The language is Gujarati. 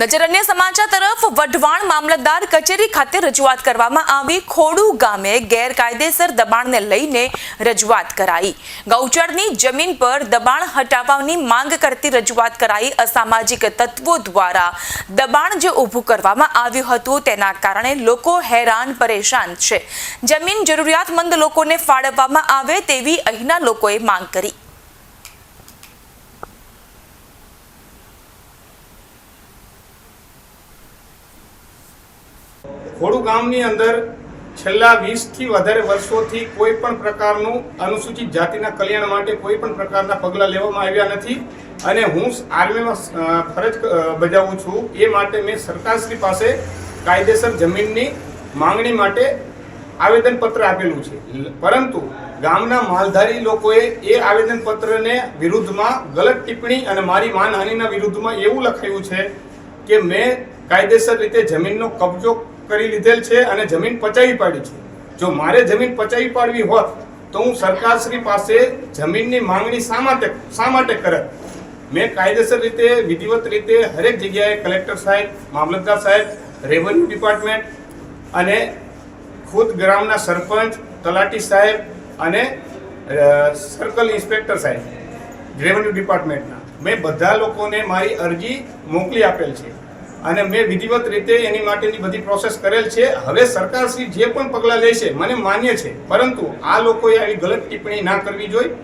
નજર અન્ય સમાચાર તરફ, વઢવાણ મામલતદાર કચેરી ખાતે રજૂઆત કરવામાં આવી. ખોડુ ગામે ગેરકાયદેસર દબાણને લઈને રજૂઆત કરાઈ. ગૌચરની જમીન પર દબાણ હટાવવાની માંગ કરતી રજૂઆત કરાઈ. અસામાજિક તત્વો દ્વારા દબાણ જે ઊભું કરવામાં આવ્યું હતું તેના કારણે લોકો હેરાન પરેશાન છે. જમીન જરૂરિયાતમંદ લોકોને ફાળવવામાં આવે તેવી અહીંના લોકોએ માંગ કરી. ખોડુ ગામની અંદર છેલ્લા વીસથી વધારે વર્ષોથી કોઈ પણ પ્રકારનું અનુસૂચિત જાતિના કલ્યાણ માટે કોઈ પણ પ્રકારના પગલાં લેવામાં આવ્યા નથી. અને હું આર્મીમાં ફરજ બજાવું છું. એ માટે મેં સરકારશ્રી પાસે કાયદેસર જમીનની માંગણી માટે આવેદનપત્ર આપેલું છે. પરંતુ ગામના માલધારી લોકોએ એ આવેદનપત્રને વિરુદ્ધમાં ગલત ટિપ્પણી અને મારી માનહાનિના વિરુદ્ધમાં એવું લખાયું છે કે મેં કાયદેસર રીતે જમીનનો કબજો કરી લીધેલ છે અને જમીન પચાવી પાડી છે. જો મારે જમીન પચાવી પાડવી હોત, તો હું સરકારશ્રી પાસે જમીનની માંગણી શા માટે શા માટે કરત મેં કાયદેસર રીતે, વિધિવત રીતે હરેક જગ્યાએ કલેક્ટર સાહેબ, મામલતદાર સાહેબ, રેવન્યુ ડિપાર્ટમેન્ટ અને ખુદ ગ્રામના સરપંચ, તલાટી સાહેબ અને સર્કલ ઇન્સ્પેક્ટર સાહેબ, રેવન્યુ ડિપાર્ટમેન્ટના. મેં બધા લોકોને મારી અરજી મોકલી આપેલ છે. અને મેં વિધિવત રીતે એની માટેની બધી પ્રોસેસ કરેલ છે. હવે સરકારશ્રી જે પણ પગલાં લેશે, મને માન્ય છે. પરંતુ આ લોકોએ આવી ગલત ટિપ્પણી ના કરવી જોઈએ.